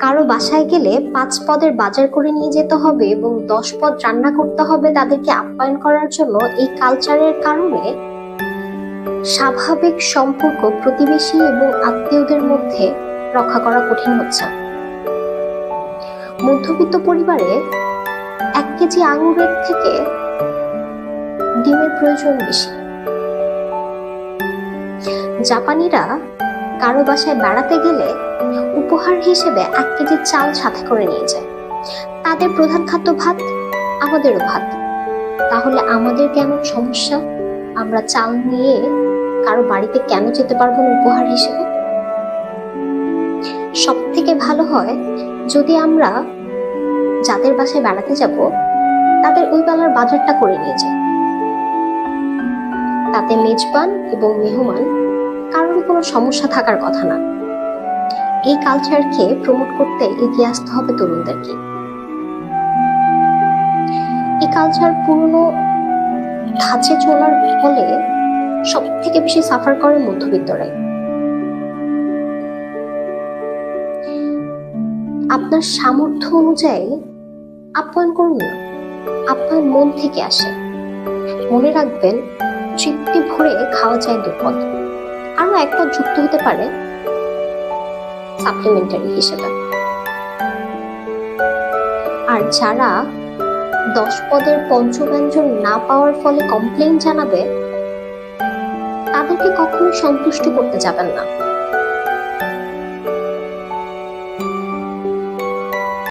কারও বাসায় গেলে পাঁচ পদের বাজার করে নিয়ে যেতে হবে এবং দশ পদ রান্না করতে হবে তাদেরকে আপ্যায়ন করার জন্য এই কালচারের কারণে স্বাভাবিক সম্পর্ক প্রতিবেশী এবং আত্মীয়দের মধ্যে রক্ষা করা কঠিন হচ্ছে। মধ্যবিত্ত পরিবারে এক কেজি আঙুরের থেকে ডিমের প্রয়োজন বেশি। জাপানিরা কারও বাসায় বেড়াতে গেলে উপহার হিসেবে এক কেজি চাল সাথে করে নিয়ে যায়। তাদের প্রধান খাদ্য ভাত, আমাদেরও ভাত। তাহলে আমাদের কেন সমস্যা? আমরা চাল নিয়ে কারও বাড়িতে কেন যেতে পারব উপহার হিসেবে? সব থেকে ভালো হয়, যদি আমরা যাদের বাসায় বেড়াতে যাব, তাদের ওই বেলার বাজারটা করে নিয়ে যাই। তাতে মেজবান এবং মেহমান, কারোর কোনো সমস্যা থাকার কথা না। এই কালচারকে প্রমোট করতে এগিয়ে আসতে হবে তরুণদেরকে। এই কালচার পুরনো ধাঁচে চলার ফলে সব থেকে বেশি সাফার করে মধ্যবিত্তরাই। আপনার সামর্থ্য অনুযায়ী আপ্যায়ন করুন না আপ্যায়ন মন থেকে আসে। মনে রাখবেন তৃপ্তি ভরে খাওয়া যায় দুপদ আরও এক পদ যুক্ত হতে পারে সাপ্লিমেন্টারি হিসেবে। আর যারা দশ পদের পঞ্চব্যঞ্জন না পাওয়ার ফলে কমপ্লেন জানাবে, তাদেরকে কখনো সন্তুষ্ট করতে যাবেন না।